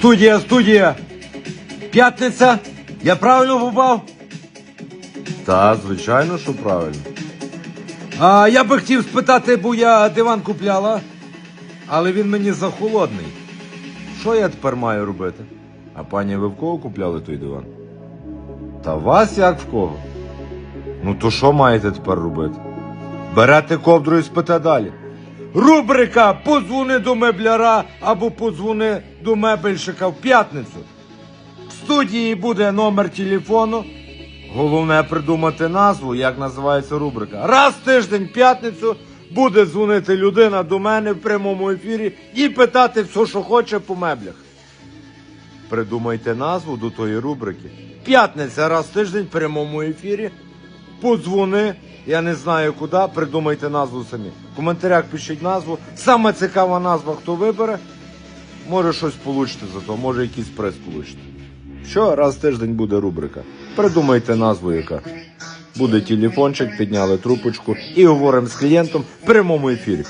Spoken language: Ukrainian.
Студія, студія. П'ятниця. Я правильно попав? Та, звичайно, що правильно. А я би хотів спитати, бо я диван купляла, але він мені захолодний. Що я тепер маю робити? А пані, ви в кого купляли той диван? Та вас як в кого? Ну то що маєте тепер робити? Берете ковдру і спите далі. Рубрика Подзвони до мебляра або подзвони до мебельщика в п'ятницю. В студії буде номер телефону. Головне придумати назву, як називається рубрика. Раз в тиждень, п'ятницю, буде дзвонити людина до мене в прямому ефірі і питати все, що хоче по меблях. Придумайте назву до тої рубрики. П'ятниця раз в тиждень в прямому ефірі. Подзвони, я не знаю куди, придумайте назву самі. В коментарях пишіть назву. Саме цікава назва, хто вибере, Може щось получите зато, може якийсь приз получите. Що, раз в тиждень буде рубрика. Придумайте назву яка. Буде телефончик, підняли трубочку і говоримо з клієнтом в прямому ефірі.